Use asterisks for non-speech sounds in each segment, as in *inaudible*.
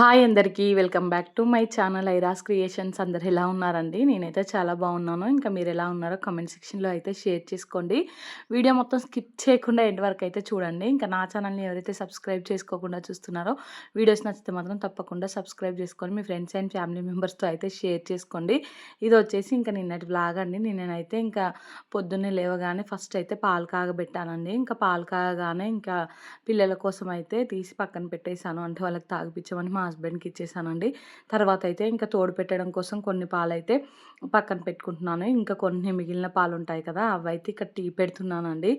Hi అందరికీ welcome back to my channel ఐరాస్ creations. అందరు ఎలా ఉన్నారండి? నేనైతే చాలా బాగున్నాను. ఇంకా మీరు ఎలా ఉన్నారో కమెంట్ సెక్షన్లో అయితే షేర్ చేసుకోండి. వీడియో మొత్తం స్కిప్ చేయకుండా ఎండ్ వరకు అయితే చూడండి. ఇంకా నా ఛానల్ని ఎవరైతే సబ్స్క్రైబ్ చేసుకోకుండా చూస్తున్నారో వీడియోస్ నచ్చితే మాత్రం తప్పకుండా సబ్స్క్రైబ్ చేసుకొని మీ ఫ్రెండ్స్ అండ్ ఫ్యామిలీ మెంబర్స్తో అయితే షేర్ చేసుకోండి. ఇది వచ్చేసి ఇంకా నిన్నటి బ్లాగ్ అండి. నేనైతే ఇంకా పొద్దున్నే లేవగానే ఫస్ట్ అయితే పాలు కాగబెట్టానండి. ఇంకా పాలు కాగగానే ఇంకా పిల్లల కోసం అయితే తీసి పక్కన పెట్టేశాను. అంటే వాళ్ళకి తాగిపించమని మా హస్బెండ్కి ఇచ్చేసానండి. తర్వాత అయితే ఇంకా తోడు పెట్టడం కోసం కొన్ని పాలు అయితే పక్కన పెట్టుకుంటున్నాను. ఇంకా కొన్ని మిగిలిన పాలు ఉంటాయి కదా అవి అయితే ఇక్కడ టీ పెడుతున్నానండి.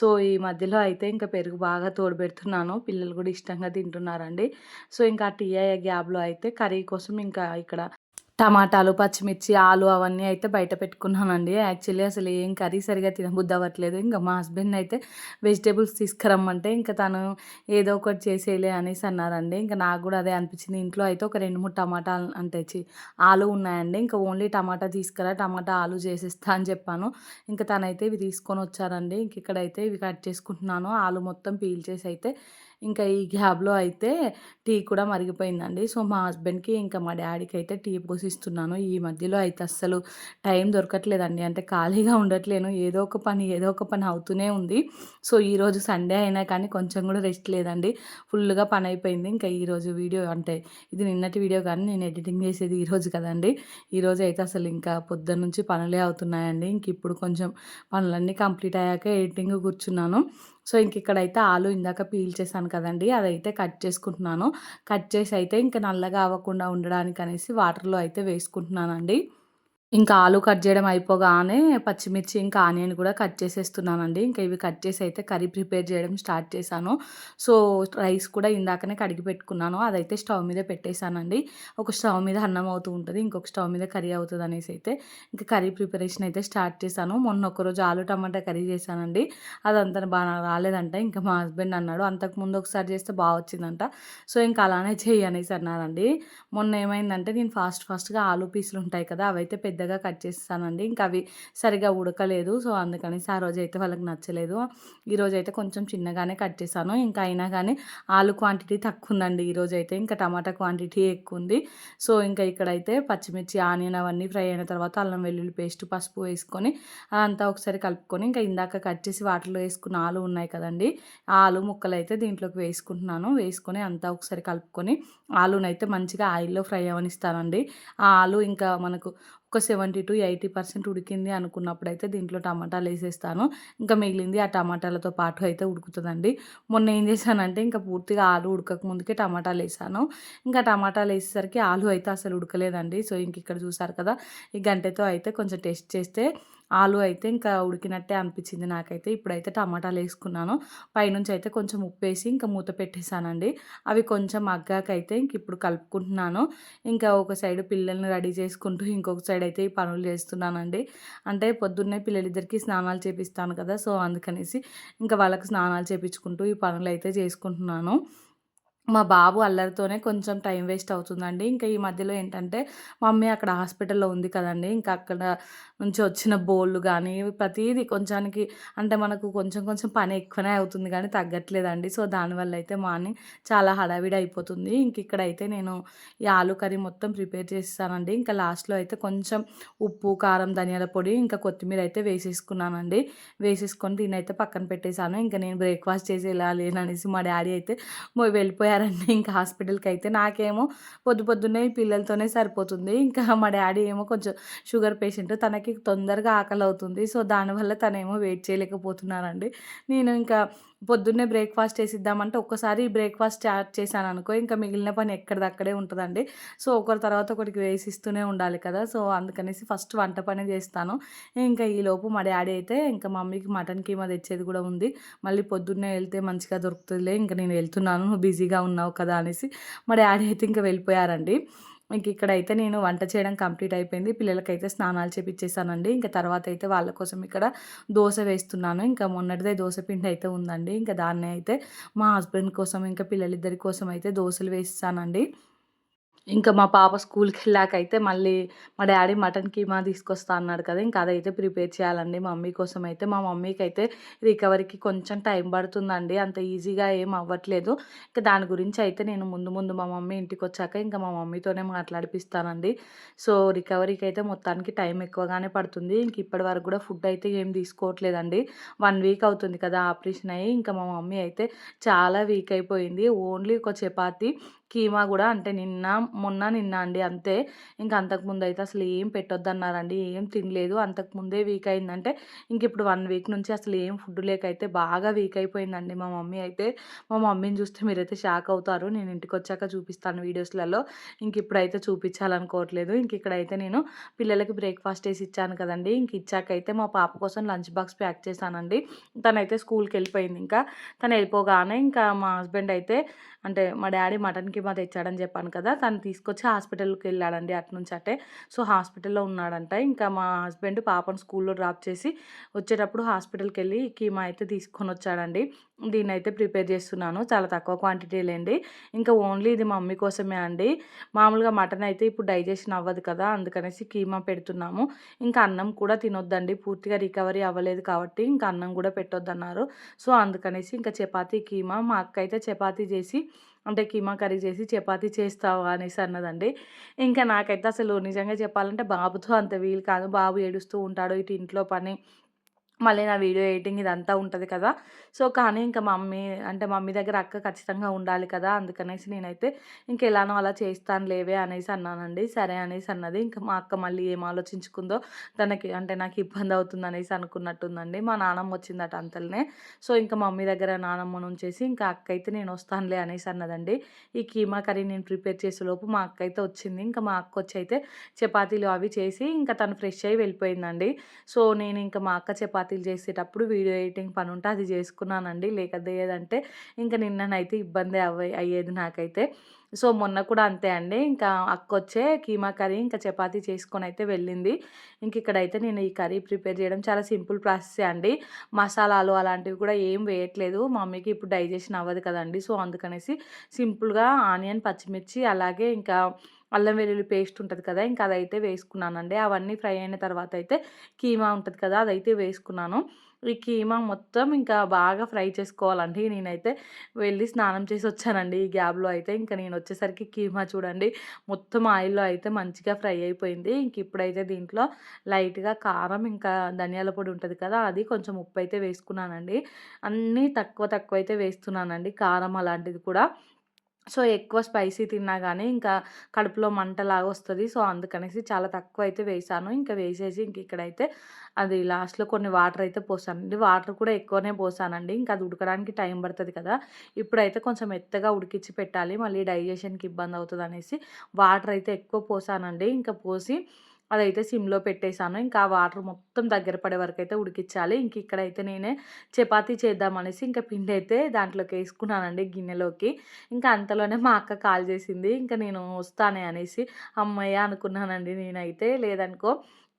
సో ఈ మధ్యలో అయితే ఇంకా పెరుగు బాగా తోడు పెడుతున్నాను. పిల్లలు కూడా ఇష్టంగా తింటున్నారండి. సో ఇంకా టీ అయ్యే గ్యాబ్లో అయితే కర్రీ కోసం ఇంకా ఇక్కడ టమాటాలు పచ్చిమిర్చి ఆలు అవన్నీ అయితే బయట పెట్టుకున్నానండి. యాక్చువల్లీ అసలు ఏం కర్రీ సరిగా తినబుద్ధి అవ్వట్లేదు ఇంకా మా హస్బెండ్ అయితే వెజిటేబుల్స్ తీసుకురమ్మంటే ఇంకా తను ఏదో ఒకటి చేసేయలే అనేసి అన్నారండి. ఇంకా నాకు కూడా అదే అనిపించింది. ఇంట్లో అయితే ఒక రెండు మూడు టమాటాలు అంటే ఆలు ఉన్నాయండి. ఇంకా ఓన్లీ టమాటా తీసుకురా టమాటా ఆలు చేసేస్తా అని చెప్పాను. ఇంకా తనైతే ఇవి తీసుకొని వచ్చారండి. ఇంక ఇక్కడైతే ఇవి కట్ చేసుకుంటున్నాను. ఆలు మొత్తం పీల్ చేసి అయితే ఇంకా ఈ గ్యాప్లో అయితే టీ కూడా మరిగిపోయిందండి. సో మా హస్బెండ్కి ఇంకా మా డాడీకి అయితే టీ పోసిస్తున్నాను. ఈ మధ్యలో అయితే అస్సలు టైం దొరకట్లేదండి. అంటే ఖాళీగా ఉండట్లేను. ఏదో ఒక పని ఏదో ఒక పని అవుతూనే ఉంది. సో ఈరోజు సండే అయినా కానీ కొంచెం కూడా రెస్ట్ లేదండి. ఫుల్గా పని అయిపోయింది. ఇంకా ఈరోజు వీడియో అంటే ఇది నిన్నటి వీడియో కానీ నేను ఎడిటింగ్ చేసేది ఈరోజు కదండి. ఈరోజు అయితే అసలు ఇంకా పొద్దున్న నుంచి పనులే అవుతున్నాయండి. ఇంక ఇప్పుడు కొంచెం పనులన్నీ కంప్లీట్ అయ్యాక ఎడిటింగ్ కూర్చున్నాను. సో ఇంక ఇక్కడైతే ఆలు ఇందాక పీల్ చేశాను కదండి అదైతే కట్ చేసుకుంటున్నాను. కట్ చేసి అయితే ఇంకా నల్లగా అవ్వకుండా ఉండడానికి అనేసి వాటర్లో అయితే వేసుకుంటున్నానండి. ఇంకా ఆలు కట్ చేయడం అయిపోగానే పచ్చిమిర్చి ఇంకా ఆనియన్ కూడా కట్ చేసేస్తున్నానండి. ఇంకా ఇవి కట్ చేసి అయితే కర్రీ ప్రిపేర్ చేయడం స్టార్ట్ చేశాను. సో రైస్ కూడా ఇందాకనే కడిగి పెట్టుకున్నాను. అదైతే స్టవ్ మీద పెట్టేశానండి. ఒక స్టవ్ మీద అన్నం అవుతూ ఉంటుంది ఇంకొక స్టవ్ మీద కర్రీ అవుతుంది అనేసి అయితే ఇంకా కర్రీ ప్రిపరేషన్ అయితే స్టార్ట్ చేశాను. మొన్న ఒకరోజు ఆలు టమాటా కర్రీ చేశానండి. అదంతా బాగా రాలేదంట. ఇంకా మా హస్బెండ్ అన్నాడు అంతకుముందు ఒకసారి చేస్తే బాగా వచ్చిందంట. సో ఇంకా అలానే చెయ్యి అనేసి అన్నారండి. మొన్న ఏమైందంటే నేను ఫాస్ట్ ఫాస్ట్గా ఆలు పీసులు ఉంటాయి కదా అవైతే పెద్ద పెద్దగా కట్ చేస్తానండి. ఇంకా అవి సరిగా ఉడకలేదు. సో అందుకనేసి ఆ రోజు అయితే వాళ్ళకి నచ్చలేదు. ఈరోజు అయితే కొంచెం చిన్నగానే కట్ చేశాను. ఇంకా అయినా కానీ ఆలు క్వాంటిటీ తక్కువ ఉందండి ఈరోజు అయితే ఇంకా టమాటా క్వాంటిటీ ఎక్కువ ఉంది సో ఇంకా ఇక్కడైతే పచ్చిమిర్చి ఆనియన్ అవన్నీ ఫ్రై అయిన తర్వాత అల్లం వెల్లుల్లి పేస్ట్ పసుపు వేసుకొని అదంతా ఒకసారి కలుపుకొని ఇంకా ఇందాక కట్ చేసి వాటిలో వేసుకున్న ఆలు ఉన్నాయి కదండి. ఆలు ముక్కలు అయితే దీంట్లోకి వేసుకుంటున్నాను. వేసుకొని అంతా ఒకసారి కలుపుకొని ఆలునైతే మంచిగా ఆయిల్లో ఫ్రై అవనిస్తానండి. ఆ ఆలు ఇంకా మనకు ఒక సెవెంటీ టు ఎయిటీ పర్సెంట్ ఉడికింది అనుకున్నప్పుడు అయితే దీంట్లో టమాటాలు వేసేస్తాను. ఇంకా మిగిలింది ఆ టమాటాలతో పాటు అయితే ఉడుకుతుందండి. మొన్న ఏం చేశానంటే ఇంకా పూర్తిగా ఆలు ఉడకక ముందుకే టమాటాలు వేసాను. ఇంకా టమాటాలు వేసేసరికి ఆలు అయితే అసలు ఉడకలేదండి. సో ఇంక ఇక్కడ చూసారు కదా ఈ గంటతో అయితే కొంచెం టెస్ట్ చేస్తే ఆలు అయితే ఇంకా ఉడికినట్టే అనిపించింది నాకైతే. ఇప్పుడైతే టమాటాలు వేసుకున్నాను. పైనుంచి అయితే కొంచెం ఉప్పు వేసి ఇంకా మూత పెట్టేశానండి. అవి కొంచెం అగ్గాకైతే ఇంక ఇప్పుడు కలుపుకుంటున్నాను. ఇంకా ఒక సైడ్ పిల్లల్ని రెడీ చేసుకుంటూ ఇంకొక సైడ్ అయితే ఈ పనులు చేస్తున్నానండి. అంటే పొద్దున్నే పిల్లలిద్దరికీ స్నానాలు చేపిస్తాను కదా సో అందుకనేసి ఇంకా వాళ్ళకి స్నానాలు చేపించుకుంటూ ఈ పనులు అయితే చేసుకుంటున్నాను. మా బాబు అల్లరితోనే కొంచెం టైం వేస్ట్ అవుతుందండి. ఇంకా ఈ మధ్యలో ఏంటంటే మమ్మీ అక్కడ హాస్పిటల్లో ఉంది కదండి. ఇంకా అక్కడ నుంచి వచ్చిన బోళ్ళు కానీ ప్రతిదీ కొంచానికి అంటే మనకు కొంచెం కొంచెం పని ఎక్కువనే అవుతుంది కానీ తగ్గట్లేదండి. సో దానివల్ల అయితే మార్నింగ్ చాలా హడావిడి అయిపోతుంది. ఇంక ఇక్కడైతే నేను ఈ ఆలు కర్రీ మొత్తం ప్రిపేర్ చేస్తానండి. ఇంకా లాస్ట్లో అయితే కొంచెం ఉప్పు కారం ధనియాల పొడి ఇంకా కొత్తిమీర అయితే వేసేసుకున్నానండి. వేసేసుకొని దీని అయితే పక్కన పెట్టేశాను. ఇంకా నేను బ్రేక్ఫాస్ట్ చేసి వెళ్ళాలి అనేసి మా డాడీ అయితే వెళ్ళిపోయి వెళ్ళిపోయారండి ఇంకా హాస్పిటల్కి అయితే నాకేమో పొద్దు పొద్దున్నే పిల్లలతోనే సరిపోతుంది. ఇంకా మా డాడీ ఏమో కొంచెం షుగర్ పేషెంట్ తనకి తొందరగా ఆకలి అవుతుంది సో దానివల్ల తనేమో వెయిట్ చేయలేకపోతున్నారండి. నేను ఇంకా పొద్దున్నే బ్రేక్ఫాస్ట్ చేసిద్దామంటే ఒక్కసారి బ్రేక్ఫాస్ట్ స్టార్ట్ చేశాను అనుకో ఇంకా మిగిలిన పని ఎక్కడిదక్కడే ఉంటుందండి. సో ఒకరి తర్వాత ఒకరికి వేసిస్తూనే ఉండాలి కదా. సో అందుకనేసి ఫస్ట్ వంట పని చేస్తాను. ఇంకా ఈలోపు మా డాడీ అయితే ఇంకా మమ్మీకి మటన్ కీమా తెచ్చేది కూడా ఉంది. మళ్ళీ పొద్దున్నే వెళ్తే మంచిగా దొరుకుతుందిలే ఇంకా నేను వెళ్తున్నాను నువ్వు బిజీగా ఉన్నావు కదా అనేసి మా డాడీ అయితే ఇంకా వెళ్ళిపోయారండి. ఇంక ఇక్కడైతే నేను వంట చేయడం కంప్లీట్ అయిపోయింది. పిల్లలకైతే స్నానాలు చేపించేసానండి ఇంకా తర్వాత అయితే వాళ్ళ కోసం ఇక్కడ దోశ వేస్తున్నాను. ఇంకా మొన్నటిదే దోశ పిండి అయితే ఉందండి. ఇంకా దాన్ని అయితే మా హస్బెండ్ కోసం ఇంకా పిల్లలిద్దరి కోసం అయితే దోశలు వేస్తానండి. ఇంకా మా పాప స్కూల్కి వెళ్ళాకైతే మళ్ళీ మా డాడీ మటన్ కీమా తీసుకొస్తా అన్నాడు కదా! ఇంకా అదైతే ప్రిపేర్ చేయాలండి మమ్మీ కోసం అయితే. మా మమ్మీకి అయితే రికవరీకి కొంచెం టైం పడుతుందండి. అంత ఈజీగా ఏం అవ్వట్లేదు. ఇంకా దాని గురించి అయితే నేను ముందు ముందు మా మమ్మీ ఇంటికొచ్చాక ఇంకా మా మమ్మీతోనే మాట్లాడిపిస్తానండి. సో, రికవరీకి అయితే మొత్తానికి టైం ఎక్కువగానే పడుతుంది. ఇంక ఇప్పటి వరకు కూడా ఫుడ్ అయితే ఏం తీసుకోవట్లేదండి. వన్ వీక్ అవుతుంది కదా! ఆపరేషన్ అయ్యి. ఇంకా మా మమ్మీ అయితే చాలా వీక్ అయిపోయింది. ఓన్లీ ఒక చపాతి కీమా కూడా అంటే నిన్న, మొన్న, నిన్న అండి అంతే. ఇంక అంతకుముందు అయితే అసలు ఏం పెట్టొద్దన్నారండి. ఏం తినలేదు. అంతకుముందే వీక్ అయిందంటే ఇంక ఇప్పుడు వన్ వీక్ నుంచి అసలు ఏం ఫుడ్ లేక అయితే బాగా వీక్ అయిపోయిందండి మా మమ్మీ అయితే. మా మమ్మీని చూస్తే మీరైతే షాక్ అవుతారు. నేను ఇంటికి వచ్చాక చూపిస్తాను వీడియోస్‌లలో. ఇంక ఇప్పుడైతే చూపించాలనుకోవట్లేదు. ఇంక ఇక్కడైతే నేను పిల్లలకి బ్రేక్‌ఫాస్ట్ వేసి ఇచ్చాను కదండీ! ఇంక ఇచ్చాకైతే మా పాప కోసం లంచ్ బాక్స్ ప్యాక్ చేశానండి. తనైతే స్కూల్కి వెళ్ళిపోయింది ఇంకా. తను వెళ్ళిపోగానే ఇంకా మా హస్బెండ్ అయితే అంటే మా డాడీ మటన్కి కీమా తెచ్చాడని చెప్పాను కదా! తను తీసుకొచ్చి హాస్పిటల్‌కి వెళ్ళాడండి అటునుంచి అటే. సో, హాస్పిటల్‌లో ఉన్నాడంట. ఇంకా మా హస్బెండ్ పాపను స్కూల్‌లో డ్రాప్ చేసి వచ్చేటప్పుడు హాస్పిటల్కి వెళ్ళి కీమా అయితే తీసుకొని వచ్చాడండి దీన్ని అయితే ప్రిపేర్ చేస్తున్నాను. చాలా తక్కువ క్వాంటిటీలేండి. ఇంకా ఓన్లీ ఇది మమ్మీ కోసమే అండి. మామూలుగా మటన్ అయితే ఇప్పుడు డైజెషన్ అవ్వదు కదా! అందుకనేసి కీమా పెడుతున్నాము. ఇంకా అన్నం కూడా తినొద్దండి. పూర్తిగా రికవరీ అవ్వలేదు కాబట్టి ఇంకా అన్నం కూడా పెట్టొద్దన్నారు. సో, అందుకనేసి ఇంకా చపాతీ, కీమా మా అక్క అయితే చపాతీ చేసి అంటే కీమా కర్రీ చేసి చపాతి చేస్తావా అనేసి అన్నదండి. ఇంకా నాకైతే అసలు నిజంగా చెప్పాలంటే బాబుతో అంత వీలు కాదు. బాబు ఏడుస్తూ ఉంటాడు. ఇటు ఇంట్లో పని మళ్ళీ నా వీడియో ఎడిటింగ్ ఇదంతా ఉంటుంది కదా! సో, కానీ ఇంకా మమ్మీ అంటే మమ్మీ దగ్గర అక్క ఖచ్చితంగా ఉండాలి కదా! అందుకనేసి నేనైతే ఇంక ఎలానో అలా చేస్తాను లేవే అనేసి అన్నానండి. సరే అనేసి అన్నది. ఇంకా మా అక్క మళ్ళీ ఏం ఆలోచించుకుందో తనకి అంటే నాకు ఇబ్బంది అవుతుంది అనేసి అనుకున్నట్టుందండి. మా నానమ్మ వచ్చిందట అంతలనే. సో, ఇంకా మమ్మీ దగ్గర నానమ్మ నుంచేసి ఇంకా అక్క అయితే నేను వస్తానులే అనేసి అన్నదండి. ఈ కీమా కర్రీ నేను ప్రిపేర్ చేసే లోపు మా అక్క అయితే వచ్చింది. ఇంకా మా అక్క వచ్చి అయితే చపాతీలు అవి చేసి ఇంకా తను ఫ్రెష్ అయ్యి వెళ్ళిపోయిందండి. సో, నేను ఇంకా మా అక్క చపాతీలు చేసేటప్పుడు వీడియో ఎడిటింగ్ పని ఉంటే అది చేసుకున్నానండి. లేకపోయేదంటే ఇంకా నిన్ననైతే ఇబ్బంది అవ్వ అయ్యేది నాకైతే. సో, మొన్న కూడా అంతే అండి. ఇంకా అక్కొచ్చే కీమా కర్రీ ఇంకా చపాతీ చేసుకొని అయితే వెళ్ళింది. ఇంక ఇక్కడైతే నేను ఈ కర్రీ ప్రిపేర్ చేయడం చాలా సింపుల్ ప్రాసెసే అండి. మసాలాలు అలాంటివి కూడా ఏం వేయట్లేదు. మమ్మీకి ఇప్పుడు డైజెషన్ అవ్వదు కదండి సో, అందుకనేసి సింపుల్‌గా ఆనియన్, పచ్చిమిర్చి అలాగే ఇంకా అల్లం వెల్లుల్లి పేస్ట్ ఉంటుంది కదా! ఇంకా అదైతే వేసుకున్నానండి. అవన్నీ ఫ్రై అయిన తర్వాత అయితే కీమా ఉంటుంది కదా! అదైతే వేసుకున్నాను. ఈ కీమా మొత్తం ఇంకా బాగా ఫ్రై చేసుకోవాలండి. నేనైతే వెళ్ళి స్నానం చేసి వచ్చానండి ఈ గ్యాబ్లో అయితే. ఇంకా నేను వచ్చేసరికి కీమా చూడండి మొత్తం ఆయిల్‌లో అయితే మంచిగా ఫ్రై అయిపోయింది. ఇంక ఇప్పుడైతే దీంట్లో లైట్‌గా కారం ఇంకా ధనియాల పొడి ఉంటుంది కదా! అది కొంచెం ఉప్పు అయితే వేసుకున్నానండి. అన్నీ తక్కువ తక్కువ అయితే వేస్తున్నానండి. కారం అలాంటిది కూడా. సో, ఎక్కువ స్పైసీ తిన్నా కానీ ఇంకా కడుపులో మంటలాగా వస్తుంది సో, అందుకనేసి చాలా తక్కువ అయితే వేసాను ఇంకా వేసేసి ఇంక ఇక్కడైతే అది లాస్ట్‌లో కొన్ని వాటర్ అయితే పోసానండి. వాటర్ కూడా ఎక్కువనే పోసానండి. ఇంకా అది ఉడకడానికి టైం పడుతుంది కదా! ఇప్పుడైతే కొంచెం మెత్తగా ఉడికిచ్చి పెట్టాలి. మళ్ళీ డైజెషన్‌కి ఇబ్బంది అవుతుంది అనేసి వాటర్ అయితే ఎక్కువ పోసానండి. ఇంకా పోసి అదైతే సిమ్‌లో పెట్టేసాను. ఇంకా వాటర్ మొత్తం దగ్గర పడే వరకు అయితే ఉడికించాలి ఇంక ఇక్కడైతే నేనే చపాతీ చేద్దామనేసి ఇంకా పిండి అయితే దాంట్లోకి వేసుకున్నానండి గిన్నెలోకి. ఇంకా అంతలోనే మా అక్క కాల్ చేసింది. ఇంకా నేను వస్తానే అనేసి అమ్మయ్య అనుకున్నానండి నేనైతే. లేదనుకో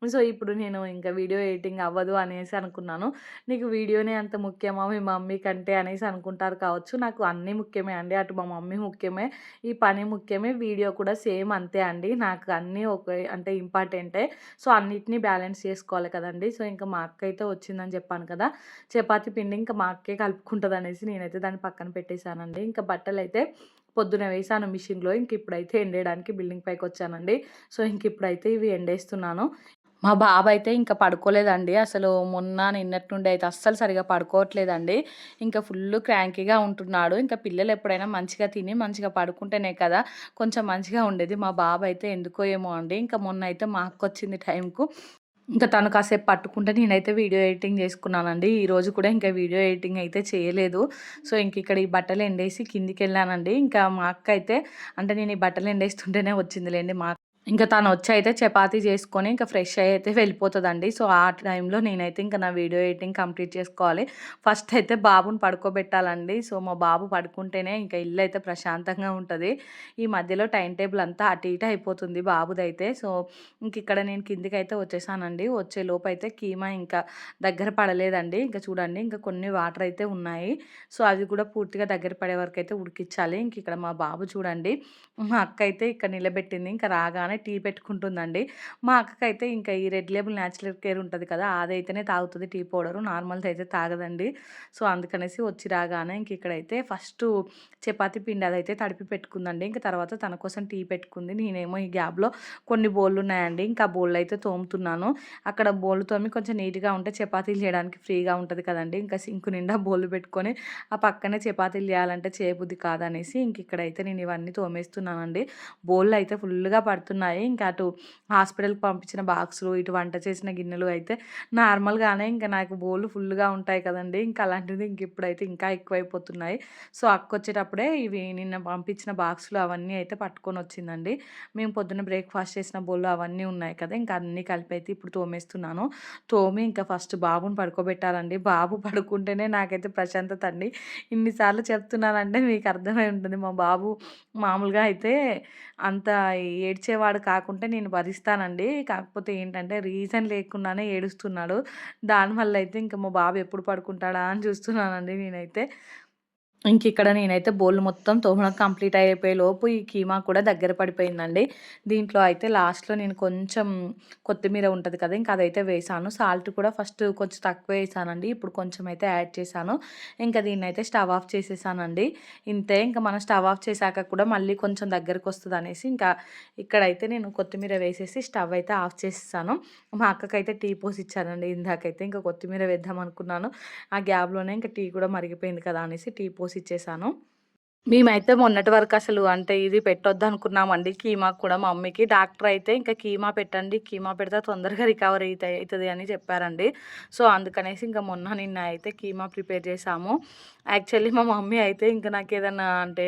సో, ఇప్పుడు నేను ఇంకా వీడియో ఎడిటింగ్ అవ్వదు అనేసి అనుకున్నాను. నీకు వీడియోనే అంత ముఖ్యమా మీ మమ్మీ కంటే అనేసి అనుకుంటారు కావచ్చు. నాకు అన్నీ ముఖ్యమే అండి. అటు మా మమ్మీ ముఖ్యమే, ఈ పని ముఖ్యమే, వీడియో కూడా సేమ్ అంతే అండి. నాకు అన్నీ ఒకే అంటే ఇంపార్టెంటే. సో, అన్నిటినీ బ్యాలెన్స్ చేసుకోవాలి కదండి సో, ఇంకా మా అక్క అయితే వచ్చిందని చెప్పాను కదా! చపాతి పిండి ఇంకా మా అక్కే కలుపుకుంటదనేసి నేనైతే దాన్ని పక్కన పెట్టేసానండి. ఇంకా బట్టలైతే పొద్దున వేసాను మిషన్‌లో. ఇంక ఇప్పుడైతే ఎండేయడానికి బిల్డింగ్ పైకి వచ్చానండి సో, ఇంక ఇప్పుడైతే ఇవి ఎండేస్తున్నాను. మా బాబు అయితే ఇంకా పడుకోలేదండి. అసలు మొన్న, నిన్నట్టుండి అయితే అస్సలు సరిగా పడుకోవట్లేదండి. ఇంకా ఫుల్లు క్రాంకీగా ఉంటున్నాడు. ఇంకా పిల్లలు ఎప్పుడైనా మంచిగా తిని, మంచిగా పడుకుంటేనే కదా కొంచెం మంచిగా ఉండేది. మా బాబు అయితే ఎందుకో ఏమో అండి. ఇంకా మొన్న అయితే మా అక్కొచ్చింది టైంకు. ఇంకా తను కాసేపు పట్టుకుంటే నేనైతే వీడియో ఎడిటింగ్ చేసుకున్నానండి. ఈరోజు కూడా ఇంకా వీడియో ఎడిటింగ్ అయితే చేయలేదు. సో, ఇంక ఇక్కడ ఈ బట్టలు ఎండేసి కిందికెళ్ళానండి. ఇంకా మా అక్క అయితే అంటే నేను ఈ బట్టలు ఎండేస్తుంటేనే వచ్చిందిలేండి మా ఇంకా తను వచ్చి అయితే చపాతీ చేసుకొని ఇంకా ఫ్రెష్ అయ్యి అయితే వెళ్ళిపోతుందండి. సో ఆ టైంలో నేనైతే ఇంకా నా వీడియో ఎడిటింగ్ కంప్లీట్ చేసుకోవాలి. ఫస్ట్ అయితే బాబుని పడుకోబెట్టాలండి. సో మా బాబు పడుకుంటేనే ఇంకా ఇల్లు అయితే ప్రశాంతంగా ఉంటుంది. ఈ మధ్యలో టైం టేబుల్ అంతా అటు ఇటు అయిపోతుంది బాబుదైతే. సో ఇంక ఇక్కడ నేను కిందికి అయితే వచ్చేసానండి. వచ్చే లోపు అయితే కీమా ఇంకా దగ్గర పడలేదండి. ఇంకా చూడండి ఇంకా కొన్ని వాటర్ అయితే ఉన్నాయి. సో అవి కూడా పూర్తిగా దగ్గర పడే వరకు అయితే ఉడికించాలి. ఇంక ఇక్కడ మా బాబు చూడండి మా అక్క అయితే ఇక్కడ నిలబెట్టింది. ఇంకా రాగానే టీ పెట్టుకుంటుందండి. మా అక్కకైతే ఇంకా ఈ రెడ్ లేబుల్ న్యాచురల్ కేర్ ఉంటుంది కదా అదైతేనే తాగుతుంది టీ పౌడరు నార్మల్ది అయితే తాగదండి. సో అందుకనేసి వచ్చి రాగానే ఇంక ఇక్కడైతే ఫస్ట్ చపాతి పిండి అదైతే తడిపి పెట్టుకుందండి. ఇంకా తర్వాత తన కోసం టీ పెట్టుకుంది. నేనేమో ఈ గ్యాప్లో కొన్ని బోళ్ళు ఉన్నాయండి ఇంకా బోళ్ళు అయితే తోముతున్నాను. అక్కడ బోళ్ళు తోమి కొంచెం నీట్గా ఉంటే చపాతీలు చేయడానికి ఫ్రీగా ఉంటుంది కదండి. ఇంకా సింకు నిండా బోళ్ళు పెట్టుకొని ఆ పక్కనే చపాతీలు చేయాలంటే చేయబుద్ధి కాదనేసి ఇంక ఇక్కడైతే నేను ఇవన్నీ తోమేస్తున్నానండి. బోళ్ళు అయితే ఫుల్గా పడుతున్నాను ఉన్నాయి. ఇంకా అటు హాస్పిటల్కి పంపించిన బాక్సులు ఇటు వంట చేసిన గిన్నెలు అయితే నార్మల్గానే ఇంకా నాకు బోళ్ళు ఫుల్గా ఉంటాయి కదండి. ఇంకా అలాంటిది ఇంక ఇప్పుడైతే ఇంకా ఎక్కువైపోతున్నాయి. సో అక్క వచ్చేటప్పుడే ఇవి నిన్న పంపించిన బాక్సులు అవన్నీ అయితే పట్టుకొని వచ్చిందండి. మేము పొద్దున్న బ్రేక్ఫాస్ట్ చేసిన బోళ్ళు అవన్నీ ఉన్నాయి కదా ఇంకా అన్నీ కలిపి అయితే ఇప్పుడు తోమేస్తున్నాను. తోమి ఇంకా ఫస్ట్ బాబుని పడుకోబెట్టాలండి. బాబు పడుకుంటేనే నాకైతే ప్రశాంతత అండి. ఇన్నిసార్లు చెప్తున్నానంటే మీకు అర్థమై ఉంటుంది. మా బాబు మామూలుగా అయితే అంత ఏడ్చేవాడు కాకుంటే నేను భరిస్తానండి కాకపోతే ఏంటంటే రీజన్ లేకుండానే ఏడుస్తున్నాడు. దానివల్ల అయితే ఇంకా మా బాబు ఎప్పుడు పడుకుంటాడా అని చూస్తున్నానండి నేనైతే. ఇంక ఇక్కడ నేనైతే బౌల్ మొత్తం తోమడం కంప్లీట్ అయిపోయే లోపు ఈ కీమా కూడా దగ్గర పడిపోయిందండి. దీంట్లో అయితే లాస్ట్లో నేను కొంచెం కొత్తిమీర ఉంటుంది కదా ఇంకా అదైతే వేసాను. సాల్ట్ కూడా ఫస్ట్ కొంచెం తక్కువ వేసానండి ఇప్పుడు కొంచెం అయితే యాడ్ చేశాను. ఇంకా దీన్ని అయితే స్టవ్ ఆఫ్ చేసేసానండి. ఇంతే ఇంకా మనం స్టవ్ ఆఫ్ చేశాక కూడా మళ్ళీ కొంచెం దగ్గరకు వస్తుంది అనేసి ఇంకా ఇక్కడైతే నేను కొత్తిమీర వేసేసి స్టవ్ అయితే ఆఫ్ చేసేసాను. మా అక్కకైతే టీ పోసి ఇచ్చానండి ఇందాకైతే ఇంకా కొత్తిమీర వేద్దాం అనుకున్నాను. ఆ గ్యాప్లోనే ఇంకా టీ కూడా మరిగిపోయింది కదా అనేసి టీ పోసి ఇచ్చేసాను. మేమైతే మొన్నటి వరకు అసలు అంటే ఇది పెట్టొద్దు అనుకున్నామండి కీమా కూడా మా మమ్మీకి. డాక్టర్ అయితే ఇంకా కీమా పెట్టండి కీమా పెడితే తొందరగా రికవర్ అయితే అవుతుంది అని చెప్పారండి. సో అందుకనేసి ఇంకా మొన్న నిన్న అయితే కీమా ప్రిపేర్ చేసాము. యాక్చువల్లీ మా మమ్మీ అయితే ఇంకా నాకు ఏదన్నా అంటే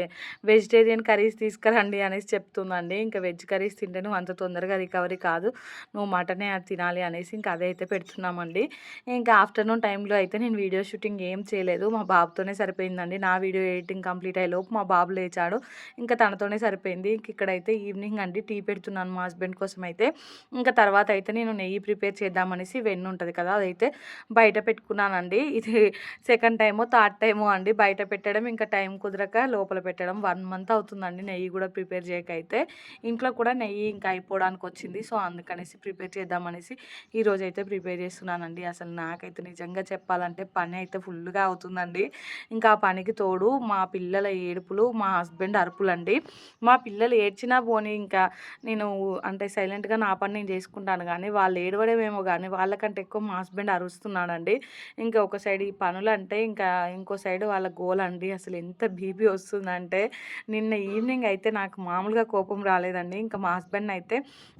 వెజిటేరియన్ కర్రీస్ తీసుకురండి అనేసి చెప్తుందండి. ఇంకా వెజ్ కర్రీస్ తింటే నువ్వు అంత తొందరగా రికవరీ కాదు. నువ్వు మటనే అది తినాలి అనేసి ఇంకా అదే అయితే పెడుతున్నామండి. ఇంకా ఆఫ్టర్నూన్ టైంలో అయితే నేను వీడియో షూటింగ్ ఏం చేయలేదు. మా బాబుతోనే సరిపోయిందండి. నా వీడియో ఎడిటింగ్ కంప్లీట్ లోపు మా బాబు లేచాడు. ఇంకా తనతోనే సరిపోయింది. ఇంక ఇక్కడైతే ఈవినింగ్ అండి. టీ పెడుతున్నాను మా హస్బెండ్ కోసం అయితే ఇంకా తర్వాత అయితే నేను నెయ్యి ప్రిపేర్ చేద్దామనేసి వెన్ను ఉంటుంది కదా అదైతే బయట పెట్టుకున్నానండి. ఇది సెకండ్ టైమో థర్డ్ టైమో అండి. బయట పెట్టడం ఇంకా టైం కుదరక లోపల పెట్టడం. వన్ మంత్ అవుతుందండి నెయ్యి కూడా ప్రిపేర్ చేయకైతే. ఇంట్లో కూడా నెయ్యి ఇంకా అయిపోవడానికి వచ్చింది. సో అందుకనేసి ప్రిపేర్ చేద్దామనేసి ఈరోజు అయితే ప్రిపేర్ చేస్తున్నానండి. అసలు నాకైతే నిజంగా చెప్పాలంటే పని అయితే ఫుల్గా అవుతుందండి. ఇంకా ఆ పనికి తోడు మా పిల్లల ఏడుపులు మా హస్బెండ్ అరుపులండి. మా పిల్లలు ఏడ్చినా పోనీ ఇంకా నేను అంటే సైలెంట్గా నా పని నేను చేసుకుంటాను కానీ వాళ్ళు ఏడవడమేమో కానీ వాళ్ళకంటే ఎక్కువ మా హస్బెండ్ అరుస్తున్నాడండి. ఇంకా ఒక సైడ్ ఈ పనులు అంటే ఇంకా ఇంకో సైడ్ వాళ్ళ గోల్ అండి అసలు ఎంత బీపీ వస్తుందంటే నిన్న ఈవినింగ్ అయితే నాకు మామూలుగా కోపం రాలేదండి. ఇంకా మా హస్బెండ్ అయితే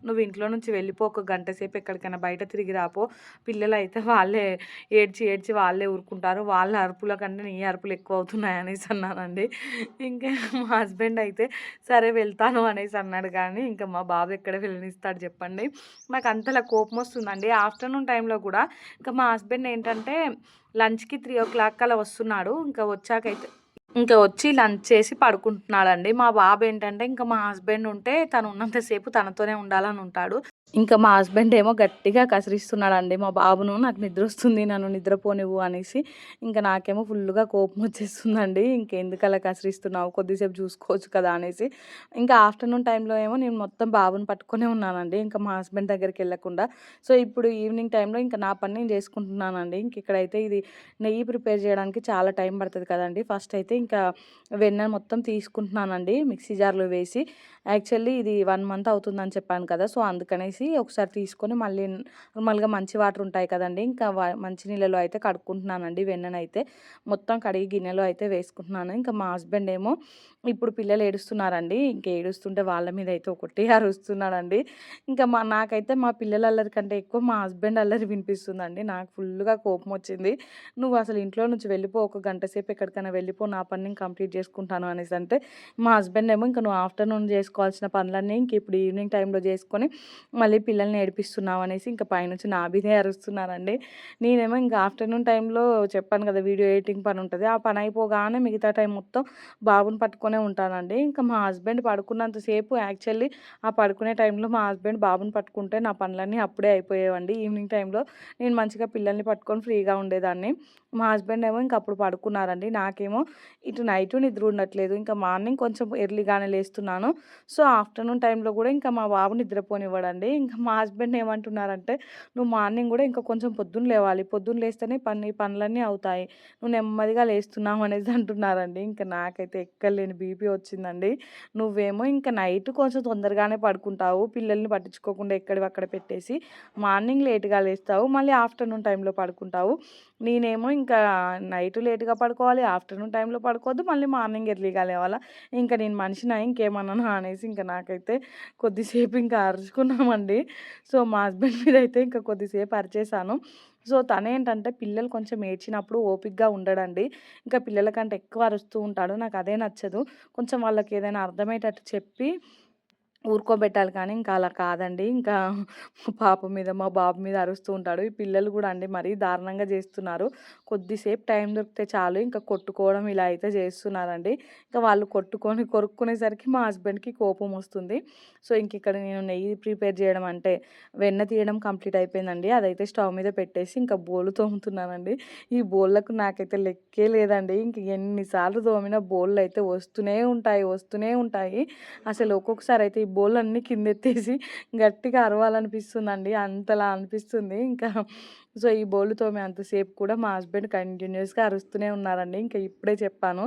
నువ్వు ఇంట్లో నుంచి వెళ్ళిపో ఒక గంట సేపు ఎక్కడికైనా బయట తిరిగి రాపో పిల్లలు అయితే వాళ్ళే ఏడ్చి ఏడ్చి వాళ్ళే ఊరుకుంటారు. వాళ్ళ అరుపుల కంటే నీ అరుపులు ఎక్కువ అవుతున్నాయి అనేసి అన్నానండి ఇంకా మా హస్బెండ్ అయితే సరే వెళ్తాను అనేసి అన్నాడు. కానీ ఇంకా మా బాబు ఎక్కడ వెళ్ళనిస్తాడు చెప్పండి. నాకు అంతలా కోపం వస్తుందండి. ఆఫ్టర్నూన్ టైంలో కూడా ఇంకా మా హస్బెండ్ ఏంటంటే లంచ్కి త్రీ ఓ క్లాక్ అలా వస్తున్నాడు. ఇంకా వచ్చాకైతే ఇంకా వచ్చి లంచ్ చేసి పడుకుంటున్నాడండి. మా బాబు ఏంటంటే ఇంకా మా హస్బెండ్ ఉంటే తను ఉన్నంతసేపు తనతోనే ఉండాలని ఉంటాడు. ఇంకా మా హస్బెండ్ ఏమో గట్టిగా కసిరిస్తున్నాడండి. మా బాబును నాకు నిద్ర వస్తుంది నన్ను నిద్రపోనివ్వు అనేసి. ఇంకా నాకేమో ఫుల్గా కోపం వచ్చేస్తుందండి. ఇంకెందుకు అలా కసిరిస్తున్నావు? కొద్దిసేపు చూసుకోవచ్చు కదా అనేసి. ఇంకా ఆఫ్టర్నూన్ టైంలో ఏమో నేను మొత్తం బాబుని పట్టుకునే ఉన్నానండి. ఇంకా మా హస్బెండ్ దగ్గరికి వెళ్ళకుండా. సో ఇప్పుడు ఈవినింగ్ టైంలో ఇంకా నా పని నేను చేసుకుంటున్నానండి. ఇంక ఇక్కడైతే ఇది నెయ్యి ప్రిపేర్ చేయడానికి చాలా టైం పడుతుంది కదండి. ఫస్ట్ అయితే ఇంకా వెన్న మొత్తం తీసుకుంటున్నానండి మిక్సీ జార్లో వేసి. యాక్చువల్లీ ఇది వన్ మంత్ అవుతుందని చెప్పాను కదా సో అందుకనేసి చేసి ఒకసారి తీసుకొని మళ్ళీ నార్మల్గా మంచి వాటర్ ఉంటాయి కదండి ఇంకా మంచి నీళ్ళలో అయితే కడుక్కుంటున్నానండి. వెన్ననైతే మొత్తం కడిగి గిన్నెలో అయితే వేసుకుంటున్నాను. ఇంకా మా హస్బెండ్ ఏమో ఇప్పుడు పిల్లలు ఏడుస్తున్నారండి. ఇంకా ఏడుస్తుంటే వాళ్ళ మీద అయితే ఒకటి అరుస్తున్నాడండి. ఇంకా మా నాకైతే మా పిల్లల అల్లరి కంటే ఎక్కువ మా హస్బెండ్ అల్లరి వినిపిస్తుందండి. నాకు ఫుల్గా కోపం వచ్చింది. నువ్వు అసలు ఇంట్లో నుంచి వెళ్ళిపో ఒక గంట సేపు ఎక్కడికైనా వెళ్ళిపో నా పని నేను కంప్లీట్ చేసుకుంటాను అనేసి అంటే మా హస్బెండ్ ఏమో ఇంకా నువ్వు ఆఫ్టర్నూన్ చేసుకోవాల్సిన పనులన్నీ ఇంక ఇప్పుడు ఈవినింగ్ టైంలో చేసుకొని మళ్ళీ పిల్లల్ని ఏడిపిస్తున్నావు అనేసి ఇంకా పైనుంచి నా మీదే అరుస్తున్నారండి. నేనేమో ఇంకా ఆఫ్టర్నూన్ టైంలో చెప్పాను కదా వీడియో ఎడిటింగ్ పని ఉంటుంది. ఆ పని అయిపోగానే మిగతా టైం మొత్తం బాబుని పట్టుకొనే ఉంటానండి. ఇంకా మా హస్బెండ్ పడుకున్నంతసేపు యాక్చువల్లీ ఆ పడుకునే టైంలో మా హస్బెండ్ బాబుని పట్టుకుంటే నా పనులన్నీ అప్పుడే అయిపోయేవండి. ఈవినింగ్ టైంలో నేను మంచిగా పిల్లల్ని పట్టుకొని ఫ్రీగా ఉండేదాన్ని. మా హస్బెండ్ ఏమో ఇంకా అప్పుడు పడుకున్నారండి. నాకేమో ఇటు నైట్ నిద్ర ఉండట్లేదు. ఇంకా మార్నింగ్ కొంచెం ఎర్లీగానే లేస్తున్నాను. సో ఆఫ్టర్నూన్ టైంలో కూడా ఇంకా మా బాబు నిద్రపోనివ్వడండి. ఇంకా మా హస్బెండ్ ఏమంటున్నారంటే నువ్వు మార్నింగ్ కూడా ఇంకా కొంచెం పొద్దున్న లేవాలి. పొద్దున్న లేస్తేనే పని పనులన్నీ అవుతాయి. నువ్వు నెమ్మదిగా లేస్తున్నావు అనేది అంటున్నారండి. ఇంకా నాకైతే ఎక్కలేని బీపీ వచ్చిందండి. నువ్వేమో ఇంకా నైట్ కొంచెం తొందరగానే పడుకుంటావు. పిల్లల్ని పట్టించుకోకుండా ఎక్కడివి అక్కడ పెట్టేసి మార్నింగ్ లేట్గా లేస్తావు. మళ్ళీ ఆఫ్టర్నూన్ టైంలో పడుకుంటావు. నేనేమో ఇంకా నైట్ లేట్గా పడుకోవాలి. ఆఫ్టర్నూన్ టైంలో పడుకోవద్దు. మళ్ళీ మార్నింగ్ ఎర్లీగా లేవాలా. ఇంకా నేను మనిషినా ఇంకేమన్నా అనేసి ఇంకా నాకైతే కొద్దిసేపు ఇంకా అరుచుకున్నామండి. సో మా హస్బెండ్ మీద అయితే ఇంకా కొద్దిసేపు అరిచేసాను సో తనేంటంటే పిల్లలు కొంచెం ఏడ్చినప్పుడు ఓపిక్గా ఉండడండి. ఇంకా పిల్లల కంటే ఎక్కువ అరుస్తూ ఉంటాడు. నాకు అదే నచ్చదు. కొంచెం వాళ్ళకి ఏదైనా అర్థమయ్యేటట్టు చెప్పి ఊరుకోబెట్టాలి కానీ ఇంకా అలా కాదండి. ఇంకా పాప మీద మా బాబు మీద అరుస్తూ ఉంటాడు. ఈ పిల్లలు కూడా అండి మరీ దారుణంగా చేస్తున్నారు. కొద్దిసేపు టైం దొరికితే చాలు. ఇంకా కొట్టుకోవడం ఇలా అయితే చేస్తున్నారండి. ఇంకా వాళ్ళు కొట్టుకొని కొరుక్కునేసరికి మా హస్బెండ్కి కోపం వస్తుంది. సో ఇంక ఇక్కడ నేను నెయ్యి ప్రిపేర్ చేయడం అంటే వెన్న తీయడం కంప్లీట్ అయిపోయిందండి. అదైతే స్టవ్ మీద పెట్టేసి ఇంకా బోలు తోముతున్నానండి. ఈ బోళ్ళకు నాకైతే లెక్కే లేదండి. ఇంక ఎన్నిసార్లు తోమిన బోళ్ళు అయితే వస్తూనే ఉంటాయి వస్తూనే ఉంటాయి. అసలు ఒక్కొక్కసారి అయితే బోల్ అన్నీ కిందెత్తేసి గట్టిగా అరవాలనిపిస్తుందండి. అంతలా అనిపిస్తుంది. ఇంకా సో ఈ బోళ్ళు తోమే అంతసేపు కూడా మా హస్బెండ్ కంటిన్యూస్గా అరుస్తూనే ఉన్నారండి. ఇంకా ఇప్పుడే చెప్పాను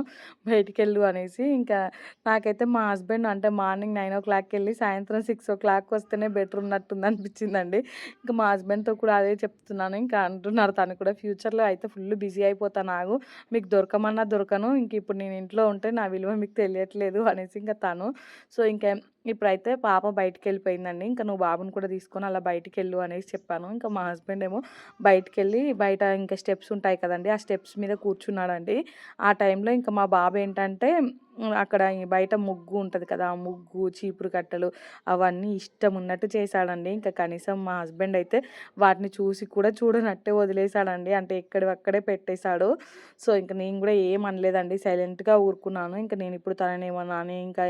బయటికి వెళ్ళు అనేసి. ఇంకా నాకైతే మా హస్బెండ్ అంటే మార్నింగ్ నైన్ ఓ క్లాక్కి వెళ్ళి సాయంత్రం సిక్స్ ఓ క్లాక్ వస్తేనే బెటర్ ఉన్నట్టుంది అనిపించిందండి. ఇంకా మా హస్బెండ్తో కూడా అదే చెప్తున్నాను. ఇంకా అంటున్నారు తను కూడా ఫ్యూచర్లో అయితే ఫుల్ బిజీ అయిపోతాను నాకు మీకు దొరకమన్నా దొరకను. ఇంక ఇప్పుడు నేను ఇంట్లో ఉంటే నా విలువ మీకు తెలియట్లేదు అనేసి ఇంకా తను. సో ఇంకా ఇప్పుడైతే పాప బయటికి వెళ్ళిపోయిందండి ఇంకా నువ్వు బాబుని కూడా తీసుకొని అలా బయటికి వెళ్ళు అనేసి చెప్పాను. ఇంకా మా హస్బెండ్ ఏమో బయటికి వెళ్ళి బయట ఇంకా స్టెప్స్ ఉంటాయి కదండి ఆ స్టెప్స్ మీద కూర్చున్నాడండి. ఆ టైంలో ఇంకా మా బాబు ఏంటంటే అక్కడ బయట ముగ్గు ఉంటుంది కదా ఆ ముగ్గు చీపురు కట్టలు అవన్నీ ఇష్టం ఉన్నట్టు చేశాడండి. ఇంకా కనీసం మా హస్బెండ్ అయితే వాటిని చూసి కూడా చూడనట్టే వదిలేశాడండి. అంటే ఎక్కడివక్కడే పెట్టేశాడు. సో ఇంకా నేను కూడా ఏం అనలేదండి. సైలెంట్గా ఊరుకున్నాను. ఇంకా నేను ఇప్పుడు తనని ఏమన్నా అని ఇంకా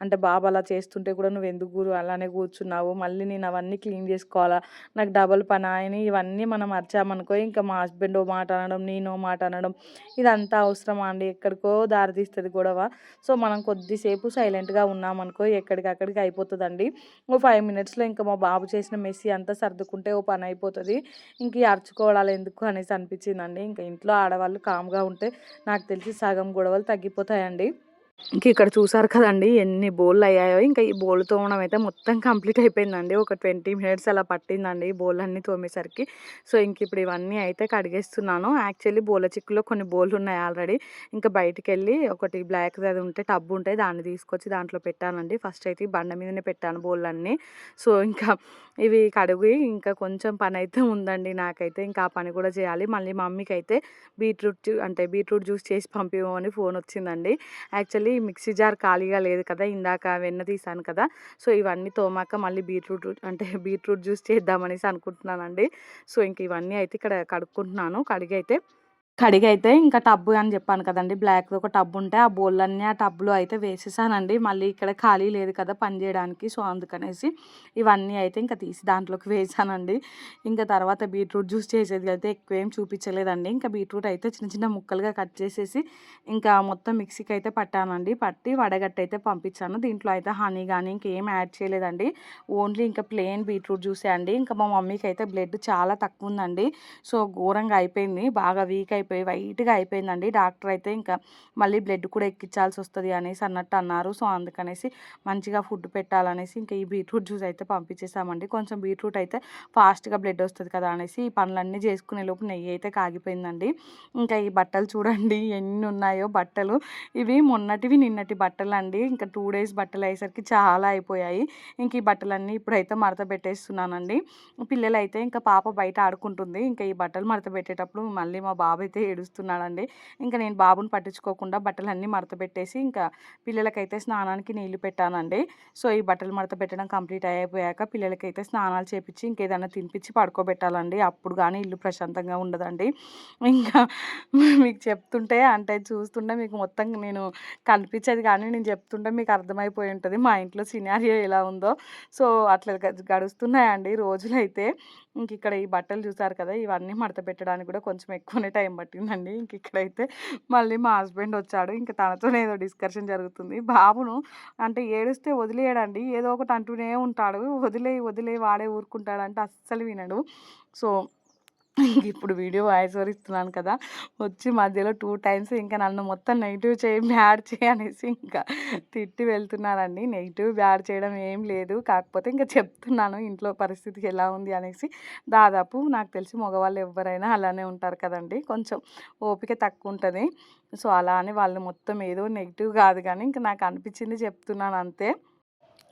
అంటే బాబు అలా చేస్తుంటే కూడా నువ్వు ఎందుకు గురు అలానే కూర్చున్నావు. మళ్ళీ నేను అవన్నీ క్లీన్ చేసుకోవాలా? నాకు డబల్ పని అని ఇవన్నీ మనం మర్చామనుకో ఇంకా మా హస్బెండ్ ఓ మాట అనడం నేను మాట అనడం ఇదంతా అవసరమా అండి? ఎక్కడికో దారితీస్తుంది గొడవ. సో మనం కొద్దిసేపు సైలెంట్గా ఉన్నామనుకో ఎక్కడికక్కడికి అయిపోతుందండి. ఓ ఫైవ్ మినిట్స్లో ఇంకా మా బాబు చేసిన మెస్సీ అంతా సర్దుకుంటే ఓ పని అయిపోతుంది. ఇంక అరుచుకోవడాలు ఎందుకు అనేసి అనిపించిందండి. ఇంకా ఇంట్లో ఆడవాళ్ళు కామ్గా ఉంటే నాకు తెలిసి సగం గొడవలు తగ్గిపోతాయండి. ఇంక ఇక్కడ చూసారు కదండి ఎన్ని బోళ్ళు అయ్యాయో ఇంకా ఈ బోల్ తోమడం అయితే మొత్తం కంప్లీట్ అయిపోయిందండి. ఒక ట్వంటీ మినిట్స్ అలా పట్టిందండి బోల్ అన్నీ తోమేసరికి. సో ఇంక ఇప్పుడు ఇవన్నీ అయితే కడిగేస్తున్నాను. యాక్చువల్లీ బోల చిక్కులో కొన్ని బోళ్ళు ఉన్నాయి ఆల్రెడీ. ఇంకా బయటికి వెళ్ళి ఒకటి బ్లాక్ అది ఉంటే టబ్ ఉంటే దాన్ని తీసుకొచ్చి దాంట్లో పెట్టానండి ఫస్ట్ అయితే బండ మీదనే పెట్టాను బోళ్ళన్నీ. సో ఇంకా ఇవి కడిగి ఇంకా కొంచెం పని అయితే ఉందండి నాకైతే. ఇంకా ఆ పని కూడా చేయాలి. మళ్ళీ మమ్మీకి అయితే బీట్రూట్ అంటే బీట్రూట్ జ్యూస్ చేసి పంపిమని ఫోన్ వచ్చిందండి. యాక్చువల్లీ మళ్ళీ మిక్సీ జార్ ఖాళీగా లేదు కదా ఇందాక వెన్న తీసాను కదా. సో ఇవన్నీ తోమాక మళ్ళీ బీట్రూట్ అంటే బీట్రూట్ జ్యూస్ చేద్దామనేసి అనుకుంటున్నానండి. సో ఇంక ఇవన్నీ అయితే ఇక్కడ కడుక్కుంటున్నాను. కడిగి అయితే కడిగైతే ఇంకా టబ్బు అని చెప్పాను కదండి. బ్లాక్ ఒక టబ్ ఉంటే ఆ బోళ్ళన్నీ ఆ టబ్లో అయితే వేసేసానండి. మళ్ళీ ఇక్కడ ఖాళీ లేదు కదా పని చేయడానికి సో అందుకనేసి ఇవన్నీ అయితే ఇంకా తీసి దాంట్లోకి వేసానండి. ఇంకా తర్వాత బీట్రూట్ జ్యూస్ చేసేది అయితే ఎక్కువ ఏం చూపించలేదండి. ఇంకా బీట్రూట్ అయితే చిన్న చిన్న ముక్కలుగా కట్ చేసేసి ఇంకా మొత్తం మిక్సీకి అయితే పట్టానండి. పట్టి వడగట్టి అయితే పంపించాను. దీంట్లో అయితే హనీ కానీ ఇంకేం యాడ్ చేయలేదండి. ఓన్లీ ఇంకా ప్లెయిన్ బీట్రూట్ జ్యూసే అండి. ఇంకా మా మమ్మీకి అయితే బ్లడ్ చాలా తక్కువ ఉందండి. సో ఘోరంగా అయిపోయింది. బాగా వీక్ అయిపోయింది అయిపోయి వైట్‌గా అయిపోయిందండి. డాక్టర్ అయితే ఇంకా మళ్ళీ బ్లడ్ కూడా ఎక్కించాల్సి వస్తుంది అనేసి అన్నట్టు అన్నారు. సో, అందుకనేసి మంచిగా ఫుడ్ పెట్టాలనేసి ఇంకా ఈ బీట్రూట్ జ్యూస్ అయితే పంపించేసామండి. కొంచెం బీట్రూట్ అయితే ఫాస్ట్‌గా బ్లడ్ వస్తుంది కదా అనేసి ఈ పనులన్నీ చేసుకునే లోపు నెయ్యి అయితే కాగిపోయిందండి. ఇంకా ఈ బట్టలు చూడండి ఎన్ని ఉన్నాయో బట్టలు. ఇవి మొన్నటివి నిన్నటి బట్టలు అండి ఇంకా టూ డేస్ బట్టలు అయ్యేసరికి చాలా అయిపోయాయి. ఇంక ఈ బట్టలన్నీ ఇప్పుడైతే మడత పెట్టేస్తున్నానండి. అయితే ఇంకా పాప బయట ఆడుకుంటుంది. ఇంకా ఈ బట్టలు మడత పెట్టేటప్పుడు మళ్ళీ మా బాబు అయితే ఏడుస్తున్నాడండి. ఇంకా నేను బాబుని పట్టించుకోకుండా బట్టలన్నీ మడత పెట్టేసి ఇంకా పిల్లలకైతే స్నానానికి నీళ్ళు పెట్టానండి. సో, ఈ బట్టలు మడత పెట్టడం కంప్లీట్ అయిపోయాక పిల్లలకైతే స్నానాలు చేపించి ఇంకేదైనా తినిపించి పడుకోబెట్టాలండి. అప్పుడు కానీ ఇల్లు ప్రశాంతంగా ఉండదండి. ఇంకా మీకు చెప్తుంటే అంటే చూస్తుంటే మీకు మొత్తం నేను కనిపించేది కానీ నేను చెప్తుంటే మీకు అర్థమైపోయి ఉంటుంది మా ఇంట్లో సినారియో ఎలా ఉందో. సో, అట్లా గడుస్తున్నాయండి రోజులైతే. ఇంక ఇక్కడ ఈ బట్టలు చూసారు కదా! ఇవన్నీ మడత పెట్టడానికి కూడా కొంచెం ఎక్కువనే టైం పట్టిందండి. ఇంక ఇక్కడైతే మళ్ళీ మా హస్బెండ్ వచ్చాడు. ఇంక తనతోనే ఏదో డిస్కషన్ జరుగుతుంది. బాబును అంటే ఏడిస్తే వదిలేయడండి. ఏదో ఒకటి అంటూనే ఉంటాడు. వదిలే వదిలే వాడే ఊరుకుంటాడంటే అస్సలు వినడు. సో, ఇప్పుడు వీడియో వాయిస్ ఓవర్ ఇస్తున్నాను కదా! వచ్చి మధ్యలో టూ టైమ్స్ ఇంకా నన్ను మొత్తం నెగిటివ్ చేయి, బ్యాడ్ చేయి అనేసి ఇంకా తిట్టి వెళ్తున్నారండి. నెగిటివ్ బ్యాడ్ చేయడం ఏం లేదు. కాకపోతే ఇంకా చెప్తున్నాను ఇంట్లో పరిస్థితి ఎలా ఉంది అనేసి. దాదాపు నాకు తెలిసి మగవాళ్ళు ఎవరైనా అలానే ఉంటారు కదండీ! కొంచెం ఓపిక తక్కువుంటది. సో, అలా అని వాళ్ళు మొత్తం ఏదో నెగిటివ్ కాదు కానీ ఇంకా నాకు అనిపించింది చెప్తున్నాను అంతే.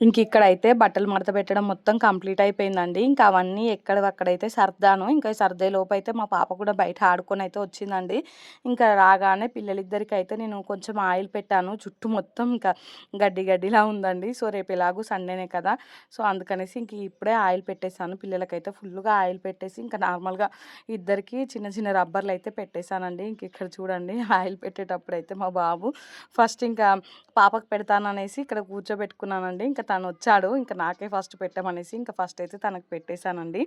ఇంక ఇక్కడైతే బట్టలు మడత పెట్టడం మొత్తం కంప్లీట్ అయిపోయిందండి. ఇంకా అవన్నీ ఎక్కడక్కడైతే సర్దాను. ఇంకా సర్దే లోపైతే మా పాప కూడా బయట ఆడుకొనైతే వచ్చిందండి. ఇంకా రాగానే పిల్లలిద్దరికైతే నేను కొంచెం ఆయిల్ పెట్టాను. చుట్టూ మొత్తం ఇంకా గడ్డి గడ్డిలా ఉందండి. సో, రేపు ఎలాగూ సండేనే కదా! సో, అందుకనేసి ఇంక ఇప్పుడే ఆయిల్ పెట్టేసాను. పిల్లలకైతే ఫుల్గా ఆయిల్ పెట్టేసి ఇంకా నార్మల్‌గా ఇద్దరికీ చిన్న చిన్న రబ్బర్లు అయితే పెట్టేసానండి. ఇంక ఇక్కడ చూడండి *laughs* ఆయిల్ పెట్టేటప్పుడు అయితే మా బాబు ఫస్ట్ ఇంకా పాపకు పెడతాననేసి ఇక్కడ కూర్చోబెట్టుకున్నానండి. ఇంకా తను వచ్చాడు. ఇంకా నాకే ఫస్ట్ పెట్టమనేసి ఇంకా ఫస్ట్ అయితే తనకు పెట్టేశానండి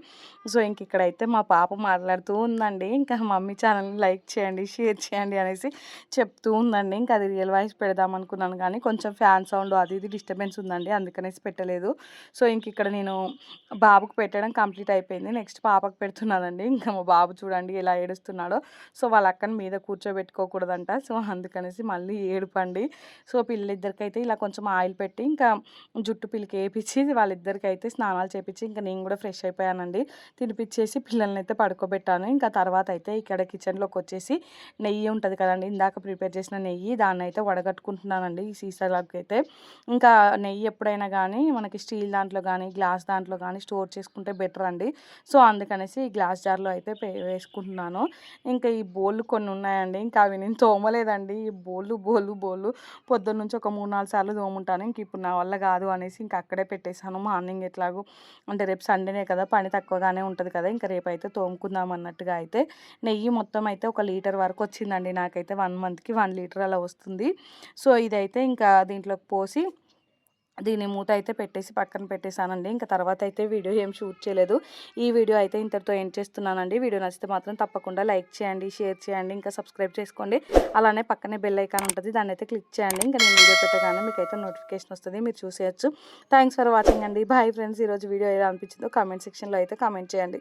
సో, ఇంక ఇక్కడైతే మా పాప మాట్లాడుతూ ఉందండి. ఇంకా మమ్మీ ఛానల్‌ని లైక్ చేయండి, షేర్ చేయండి అనేసి చెప్తూ ఉందండి. ఇంకా అది రియల్ వాయిస్ పెడదాం అనుకున్నాను కానీ కొంచెం ఫ్యాన్ సౌండ్ అది ఇది డిస్టర్బెన్స్ ఉందండి. అందుకనేసి పెట్టలేదు. సో, ఇంక ఇక్కడ నేను బాబుకు పెట్టడం కంప్లీట్ అయిపోయింది. నెక్స్ట్ పాపకు పెడుతున్నానండి. ఇంకా మా బాబు చూడండి ఎలా ఏడుస్తున్నాడో. సో, వాళ్ళ అక్కని మీద కూర్చోబెట్టుకోకూడదంట. సో, అందుకనేసి మళ్ళీ ఏడుపండి. సో, పిల్లలిద్దరికైతే ఇలా కొంచెం ఆయిల్ పెట్టి ఇంకా జుట్టు పిలికేపిచ్చి వాళ్ళిద్దరికైతే స్నానాలు చేపించి ఇంకా నేను కూడా ఫ్రెష్ అయిపోయానండి. తినిపిచ్చేసి అయితే పడుకోబెట్టాను. ఇంకా తర్వాత అయితే ఇక్కడ కిచెన్లోకి వచ్చేసి నెయ్యి ఉంటుంది కదండి ఇందాక ప్రిపేర్ చేసిన నెయ్యి దాన్నైతే వడగట్టుకుంటున్నానండి ఈ సీసాలోకైతే. ఇంకా నెయ్యి ఎప్పుడైనా కానీ మనకి స్టీల్ దాంట్లో కానీ గ్లాస్ దాంట్లో కానీ స్టోర్ చేసుకుంటే బెటర్ అండి. సో, అందుకనేసి ఈ గ్లాస్ జార్‌లో అయితే వేసుకుంటున్నాను. ఇంకా ఈ బోళ్ళు కొన్ని ఉన్నాయండి. ఇంకా అవి నేను తోమలేదండి. ఈ బోళ్ళు, బోళ్ళు, బోళ్ళు పొద్దున్నుంచి ఒక 3, 4 సార్లు తోముంటాను. ఇంక ఇప్పుడు నా వల్ల కాదు అనేసి ఇంకా అక్కడే పెట్టేసాను. మార్నింగ్ ఎట్లాగో అంటే రేపు సండేనే కదా! పని తక్కువగానే ఉంటుంది కదా! ఇంక అయితే తోముకుందాం అన్నట్టుగా అయితే నెయ్యి మొత్తం అయితే ఒక లీటర్ వరకు వచ్చిందండి. నాకైతే వన్ మంత్‌కి వన్ లీటర్ అలా వస్తుంది. సో, ఇదైతే ఇంకా దీంట్లోకి పోసి దీని మూత అయితే పెట్టేసి పక్కన పెట్టేసానండి. ఇంకా తర్వాత అయితే వీడియో ఏం షూట్ చేయలేదు. ఈ వీడియో అయితే ఇంతటితో ఎండ్ చేస్తున్నానండి. వీడియో నచ్చితే మాత్రం తప్పకుండా లైక్ చేయండి, షేర్ చేయండి, ఇంకా సబ్స్క్రైబ్ చేసుకోండి. అలానే పక్కనే బెల్ ఐకాన్ దాని అయితే క్లిక్ చేయండి. ఇంకా నేను వీడియో పెట్టగానే మీకైతే నోటిఫికేషన్ వస్తుంది మీరు చూసేయచ్చు థ్యాంక్స్ ఫర్ వాచింగ్ అండి. Bye friends. ఈరోజు వీడియో ఎలా అనిపించిందో కామెంట్ సెక్షన్‌లో అయితే కామెంట్ చేయండి.